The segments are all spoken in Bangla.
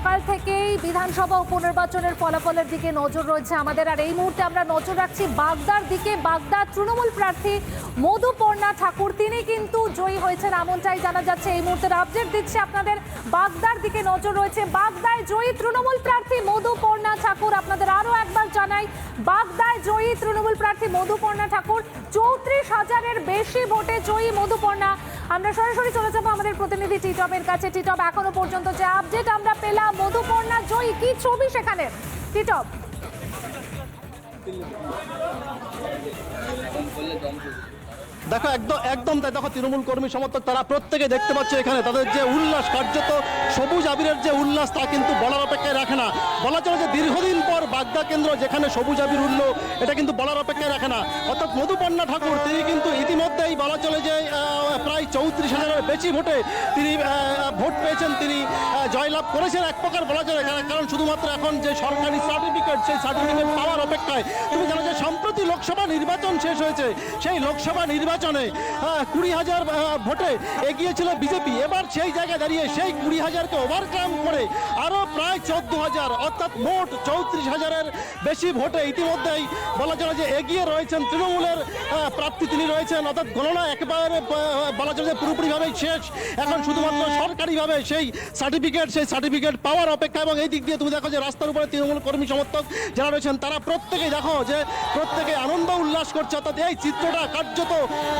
সকাল থেকেই বিধানসভা উপনির্বাচনের ফলাফলের দিকে নজর রয়েছে আমাদের। আর এই মুহূর্তে আমরা নজর রাখছি বাগদার দিকে। বাগদার তৃণমূল প্রার্থী মধুপর্ণা ঠাকুর, তিনি কিন্তু জয়ী হয়েছেন এমনটাই জানা যাচ্ছে। এই মুহূর্তের আপডেট দিচ্ছে আপনাদের। বাগদার দিকে নজর রয়েছে। বাগদায় জয়ী তৃণমূল প্রার্থী মধুপর্ণা ঠাকুর। আপনাদের আরও একবার জানাই বাগদায় জয়ী তৃণমূল প্রার্থী মধুপর্ণা ঠাকুর। চৌত্রিশ হাজারের বেশি ভোটে জয়ী মধুপর্ণা। আমরা সরাসরি চলে যাব আমাদের প্রতিনিধি টিটপের কাছে। টিটপ, এখনও পর্যন্ত যে আপডেট আমরা পেলাম, মধুপর্ণা জয়ী, কি ছবি সেখানে? টিটপ। দেখো, একদম একদম তাই। দেখো, তৃণমূল কর্মী সমর্থক, তারা প্রত্যেকে দেখতে পাচ্ছে এখানে। তাদের যে উল্লাস, কার্যত সবুজ আবিরের যে উল্লাস, তা কিন্তু বলার অপেক্ষায় রাখে না। বলা চলে যে দীর্ঘদিন পর বাগদা কেন্দ্র যেখানে সবুজ আবির উঠল, এটা কিন্তু বলার অপেক্ষায় রাখে না। অর্থাৎ মধুপর্ণা ঠাকুর, তিনি কিন্তু ইতিমধ্যেই বলা চলে যে প্রায় চৌত্রিশ হাজারের বেশি ভোটে তিনি ভোট পেয়েছেন তিনি জয়লাভ করেছেন। এক প্রকার বলা চলে, কারণ- শুধুমাত্র এখন যে সরকারি সার্টিফিকেট সেই সার্টিফিকেট পাওয়ার অপেক্ষায়। তুমি জানো যে সম্প্রতি লোকসভা নির্বাচন শেষ হয়েছে। সেই লোকসভা নির্বাচনে কুড়ি হাজার ভোটে এগিয়েছিল বিজেপি। এবার সেই জায়গায় দাঁড়িয়ে সেই কুড়ি হাজারকে ওভারকাম করে আরও প্রায় চোদ্দ হাজার, অর্থাৎ মোট চৌত্রিশ হাজারের বেশি ভোটে ইতিমধ্যেই বলা চলে যে এগিয়ে রয়েছেন তৃণমূলের প্রার্থী তিনি রয়েছেন। অর্থাৎ গণনা একেবারে বলা চলে যে পুরোপুরিভাবেই শেষ। এখন শুধুমাত্র সরকারিভাবে সেই সার্টিফিকেট সেই সার্টিফিকেট পাওয়ার অপেক্ষা এবং এই দিক দিয়ে তুমি দেখো যে রাস্তার উপরে তৃণমূল কর্মী সমর্থক যারা রয়েছেন, তারা প্রত্যেকেই দেখো যে প্রত্যেকে আনন্দ উল্লাস করছে। অর্থাৎ এই চিত্রটা কার্যত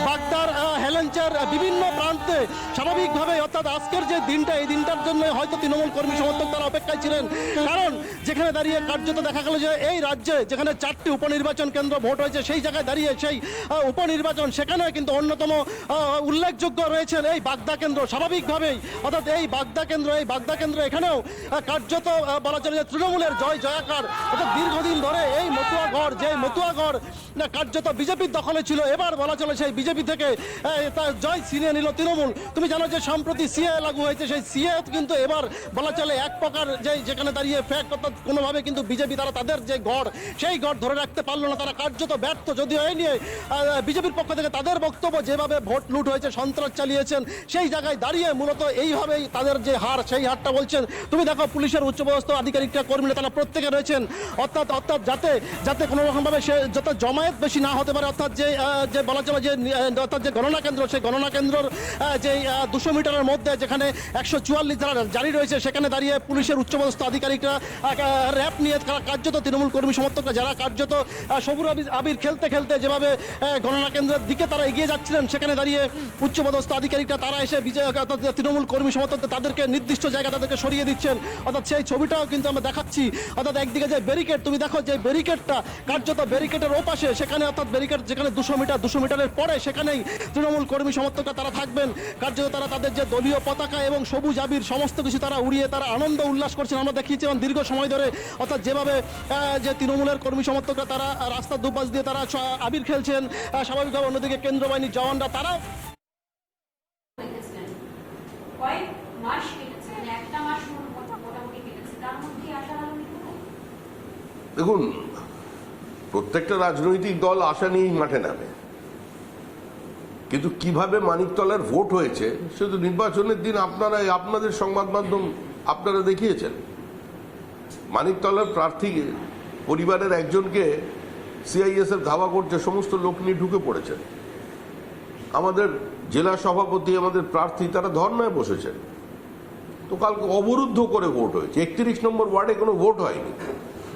বাগদার হেলেঞ্চার বিভিন্ন প্রান্তে স্বাভাবিকভাবে অর্থাৎ আজকের যে দিনটা, এই দিনটার জন্য হয়তো তৃণমূল কর্মী সমর্থক তারা অপেক্ষায় ছিলেন। কারণ যেখানে দাঁড়িয়ে কার্যত দেখা গেল যে এই রাজ্যে যেখানে চারটি উপনির্বাচন কেন্দ্র ভোট হয়েছে, সেই জায়গায় দাঁড়িয়ে সেই উপনির্বাচন, সেখানে কিন্তু অন্যতম উল্লেখযোগ্য রয়েছেন এই বাগদা কেন্দ্র। স্বাভাবিকভাবেই, অর্থাৎ এই বাগদা কেন্দ্র, এই বাগদা কেন্দ্র এখানেও কার্যত বলা চলে যে তৃণমূলের জয়, জয়াকার। অর্থাৎ দীর্ঘদিন ধরে এই মতুয়াগড় যে মতুয়াগড় কার্যত বিজেপির দখলে ছিল। এবার বলা চলে সেই বিজেপি থেকে তার জয় ছিনিয়ে নিল তৃণমূল। তুমি জানো যে সম্প্রতি সিএ লাগু হয়েছে, সেই সিএ কিন্তু এবার বলা চলে এক প্রকার যে যেখানে দাঁড়িয়ে ফ্যাক্ট অর্থাৎ কোনোভাবে কিন্তু বিজেপি তারা তাদের যে গড়, সেই গড় ধরে রাখতে পারল না। তারা কার্যত ব্যর্থ। যদিও এই নিয়ে বিজেপির পক্ষ থেকে তাদের বক্তব্য, যেভাবে ভোট লুট হয়েছে, সন্ত্রাস চালিয়েছেন, সেই জায়গায় দাঁড়িয়ে মূলত এইভাবেই তাদের যে হার, সেই হারটা বলছেন। তুমি দেখো, পুলিশের উচ্চপদস্থ আধিকারিকরা, কর্মীরা তারা প্রত্যেকে রয়েছেন। অর্থাৎ অর্থাৎ যাতে যাতে কোনো রকমভাবে সে যাতে জমায়েত বেশি না হতে পারে, অর্থাৎ যে যে বলা চলে যে অর্থাৎ যে গণনা কেন্দ্র, সেই গণনা কেন্দ্রর যে দুশো মিটারের মধ্যে যেখানে একশো চুয়াল্লিশ ধারা জারি রয়েছে, সেখানে দাঁড়িয়ে পুলিশের উচ্চপদস্থ আধিকারিকরা র্যাপ নিয়ে কার্যত তৃণমূল কর্মী সমর্থকরা যারা কার্যত সবুর আবির- খেলতে খেলতে যেভাবে গণনা কেন্দ্রের দিকে তারা এগিয়ে যাচ্ছিলেন, সেখানে দাঁড়িয়ে উচ্চপদস্থ আধিকারিকরা তারা এসে বিজয় তৃণমূল কর্মী সমর্থকদের তাদেরকে নির্দিষ্ট জায়গা তাদেরকে সরিয়ে দিচ্ছেন। অর্থাৎ সেই ছবিটাও কিন্তু আমরা দেখাচ্ছি। অর্থাৎ একদিকে যে ব্যারিকেড, তুমি দেখো যে ব্যারিকেডটা কার্যত ব্যারিকেডের ওপাশে, সেখানে অর্থাৎ ব্যারিকেড যেখানে দুশো মিটার, দুশো মিটারের পরে সেখানেই তৃণমূল কর্মী সমর্থকরা তারা থাকবেন। কার্যত তারা তাদের যে দলীয় পতাকা এবং সবুজ আবির, সমস্ত কিছু তারা উড়িয়ে তারা আনন্দ, উল্লাস করছেন। আমরা দেখিয়েছিলাম দীর্ঘ সময় ধরে অর্থাৎ যেভাবে আহ, যে তৃণমূলের কর্মী সমর্থকরা তারা রাস্তার দুপাশ দিয়ে তারা আবির খেলছেন স্বাভাবিকভাবে অন্যদিকে কেন্দ্র বাহিনীর জওয়ানরা তারা মাস কেটেছে মানে একটা মাস মোটামুটি কেটেছে। তার মধ্যে আশা আলো দেখুন প্রত্যেকটা রাজনৈতিক দল আশা নিয়েই মাঠে নামে। কিন্তু কীভাবে মানিকতলার ভোট হয়েছে সে তো নির্বাচনের দিন আপনারা আপনাদের সংবাদ মাধ্যম আপনারা দেখিয়েছেন। মানিকতলার প্রার্থী পরিবারের একজনকে সিআইএস এর ধাওয়া করছে, সমস্ত লোক নিয়ে ঢুকে পড়েছেন আমাদের জেলা সভাপতি, আমাদের প্রার্থী, তারা ধর্নায় বসেছেন। তো কালকে অবরুদ্ধ করে ভোট হয়েছে। একত্রিশ নম্বর ওয়ার্ডে কোনো ভোট হয়নি।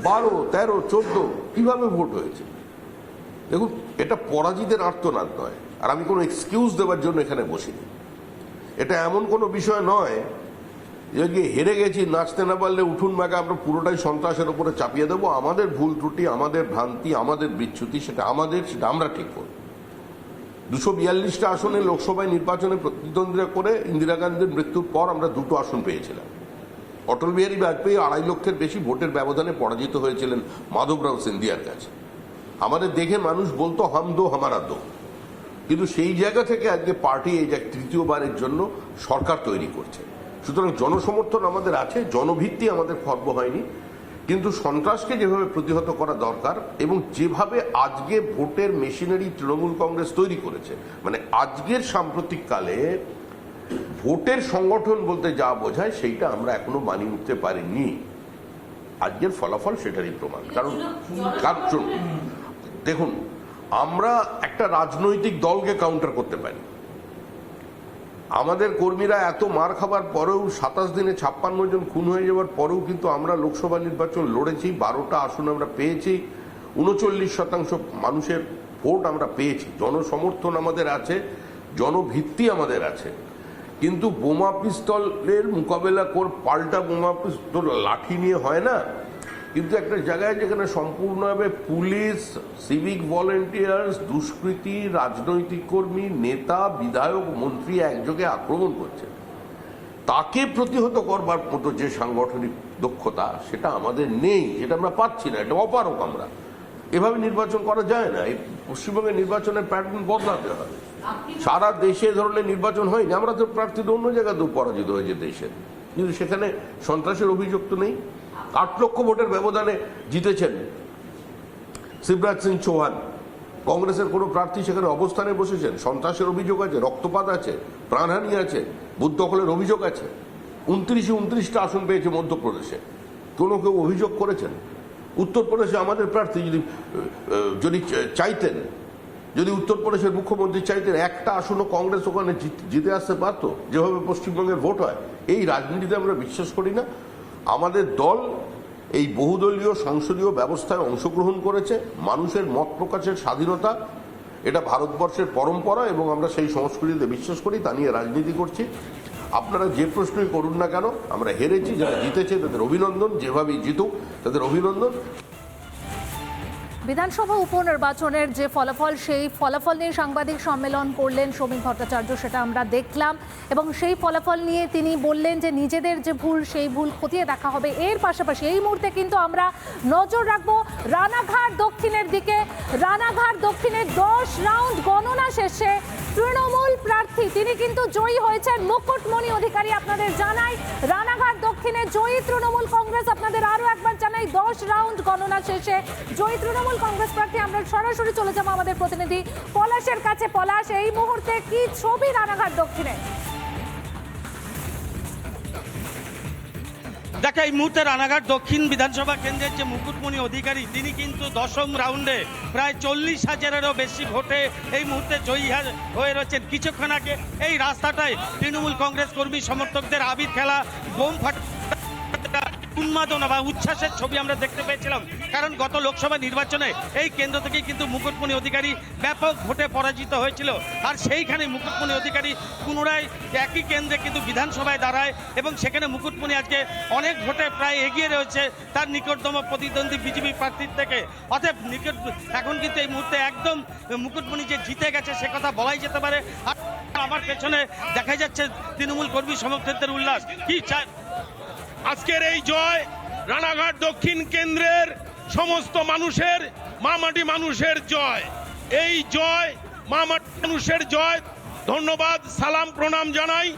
বারো, তেরো, চোদ্দ, কীভাবে ভোট হয়েছে? দেখুন, এটা পরাজিতের আর্তনাদ নয়। আর আমি কোনো এক্সকিউজ দেওয়ার জন্য এখানে বসিনি। এটা এমন কোনো বিষয় নয় যে হেরে গেছি, নাচতে না পারলে উঠুন মাকে আমরা পুরোটাই সন্ত্রাসের উপরে চাপিয়ে দেবো। আমাদের ভুল ত্রুটি, আমাদের ভ্রান্তি, আমাদের বিচ্যুতি, সেটা আমাদের, সেটা আমরা ঠিক করব। দুশো বিয়াল্লিশটা আসনে লোকসভায় নির্বাচনে প্রতিদ্বন্দ্বিতা করে ইন্দিরা গান্ধীর মৃত্যুর পর আমরা দুটো আসন পেয়েছিলাম। অটল বিহারী বাজপেয়ী আড়াই লক্ষের বেশি ভোটের ব্যবধানে পরাজিত হয়েছিলেন মাধবরাও সিন্ধিয়ার কাছে। আমাদের দেখে মানুষ বলতো, হাম দো, হামারা দো। কিন্তু সেই জায়গা থেকে আজকে পার্টি এই যে তৃতীয়বারের জন্য সরকার তৈরি করছে। সুতরাং জনসমর্থন আমাদের আছে জনভিত্তি আমাদের খর্ব হয়নি। কিন্তু সন্ত্রাসকে যেভাবে প্রতিহত করা দরকার এবং যেভাবে আজকে ভোটের মেশিনারি তৃণমূল কংগ্রেস তৈরি করেছে মানে আজকের সাম্প্রতিক কালে ভোটের সংগঠন বলতে যা বোঝায় সেইটা আমরা এখনও মানিয়ে উঠতে পারিনি। আজকের ফলাফল সেটারই প্রমাণ। কারণ কারণ দেখুন আমরা একটা রাজনৈতিক দলকে কাউন্টার করতে পারি। আমাদের কর্মীরা এত মার খাবার পরেও সাতাশ দিনে ছাপ্পান্ন জন খুন হয়ে যাওয়ার পরেও কিন্তু আমরা লোকসভা নির্বাচন লড়েছি, বারোটা আসন আমরা পেয়েছি, উনচল্লিশ শতাংশ মানুষের ভোট আমরা পেয়েছি। জনসমর্থন আমাদের আছে, জনভিত্তি আমাদের আছে। কিন্তু বোমা পিস্তলের মোকাবেলা কর, পাল্টা বোমা পিস্তল, লাঠি নিয়ে হয় না? কিন্তু একটা জায়গায় যেখানে সম্পূর্ণভাবে পুলিশ সিভিক ভলেন্টিয়ার্স দুষ্কৃতী, রাজনৈতিক কর্মী, নেতা, বিধায়ক, মন্ত্রী একযোগে আক্রমণ করছে। তাকে প্রতিহত করবার মতো যে সাংগঠনিক দক্ষতা, সেটা আমাদের নেই যেটা আমরা পাচ্ছি না, এটা অপারক আমরা। এভাবে নির্বাচন করা যায় না, এই পশ্চিমবঙ্গের নির্বাচনের প্যাটার্ন বদলাতে হবে সারা দেশে ধরনের নির্বাচন হয়নি, আমরা তো প্রার্থীতে অন্য জায়গাতেও পরাজিত হয়েছে দেশের কিন্তু সেখানে সন্ত্রাসের অভিযোগ তো নেই। আট লক্ষ ভোটের ব্যবধানে জিতেছেন শিবরাজ সিং চৌহান। কংগ্রেসের কোনো প্রার্থী সেখানে অবস্থানে বসেছেন? সন্ত্রাসের অভিযোগ আছে, রক্তপাত আছে, প্রাণহানি আছে, বুথ দখলের অভিযোগ আছে। উনত্রিশে উনত্রিশটা আসন পেয়েছে মধ্যপ্রদেশে। কোনো কেউ অভিযোগ করেছেন? উত্তরপ্রদেশে আমাদের প্রার্থী যদি যদি চাইতেন, যদি উত্তরপ্রদেশের মুখ্যমন্ত্রী চাইতেন, একটা আসনও কংগ্রেস ওখানে জিতে আসতে পারতো? যেভাবে পশ্চিমবঙ্গের ভোট হয়, এই রাজনীতিতে আমরা বিশ্বাস করি না। আমাদের দল এই বহুদলীয় সংসদীয় ব্যবস্থায় অংশগ্রহণ করেছে, মানুষের মত প্রকাশের স্বাধীনতা, এটা ভারতবর্ষের পরম্পরা এবং আমরা সেই সংস্কৃতিতে বিশ্বাস করি, তা নিয়ে রাজনীতি করছি। আপনারা যে প্রশ্নই করুন না কেন, আমরা হেরেছি, যারা জিতেছে তাদের অভিনন্দন, যেভাবেই জিতুক তাদের অভিনন্দন। বিধানসভা উপনির্বাচনের যে ফলাফল, সেই ফলাফল নিয়ে সাংবাদিক সম্মেলন করলেন শ্রমিক ভট্টাচার্য, সেটা আমরা দেখলাম। এবং সেই ফলাফল নিয়ে তিনি বললেন যে, নিজেদের যে ভুল, সেই ভুল খতিয়ে দেখা হবে। এর পাশাপাশি এই মুহূর্তে কিন্তু আমরা নজর রাখব রানাঘাট দক্ষিণের দিকে। রানাঘাট দক্ষিণের দশ রাউন্ড গণনা শেষে তৃণমূল প্রার্থী, তিনি কিন্তু জয়ী হয়েছেন। মুকুটমণি অধিকারী আপনাদের জানাই, রানাঘাট দক্ষিণে জয়ী তৃণমূল কংগ্রেস আপনাদের আরও একবার জানাই, দশ রাউন্ড গণনা শেষে জয়ী তৃণমূল কংগ্রেস প্রার্থী আমরা সরাসরি চলে যাব আমাদের প্রতিনিধি পলাশের কাছে। পলাশ, এই মুহূর্তে কি ছবি রানাঘাট দক্ষিণে? দেখো, এই মুহূর্তে রানাঘাট দক্ষিণ বিধানসভা কেন্দ্রের যে মুকুটমণি অধিকারী, তিনি কিন্তু দশম রাউন্ডে প্রায় চল্লিশ হাজারেরও বেশি ভোটে এই মুহূর্তে জয়ী হয়ে রয়েছেন। কিছুক্ষণ আগে এই রাস্তাটায় তৃণমূল কংগ্রেস কর্মী সমর্থকদের আবির খেলা, বোম ফাটা উন্মাদনা বা উচ্ছ্বাসের ছবি আমরা দেখতে পেয়েছিলাম। কারণ গত লোকসভা নির্বাচনে এই কেন্দ্র থেকে কিন্তু মুকুটমণি অধিকারী ব্যাপক ভোটে পরাজিত হয়েছিল। আর সেইখানে মুকুটমণি অধিকারী পুনরায় একই কেন্দ্রে কিন্তু বিধানসভায় দাঁড়ায় এবং সেখানে মুকুটমণি আজকে অনেক ভোটে প্রায় এগিয়ে রয়েছে তার নিকটতম প্রতিদ্বন্দ্বী বিজেপি প্রার্থীর থেকে। অতএব নিকট এখন কিন্তু এই মুহূর্তে একদম মুকুটমণি যে জিতে গেছে সে কথা বলাই যেতে পারে। আর আমার পেছনে দেখা যাচ্ছে তৃণমূল কর্মী সমর্থকদের উল্লাস। কি চায় আজকের এই জয় রানাঘাট দক্ষিণ কেন্দ্রের সমস্ত মানুষের, মামাটি মানুষের জয়। এই জয় মামাটি মানুষের জয়। ধন্যবাদ, সালাম, প্রণাম জানাই।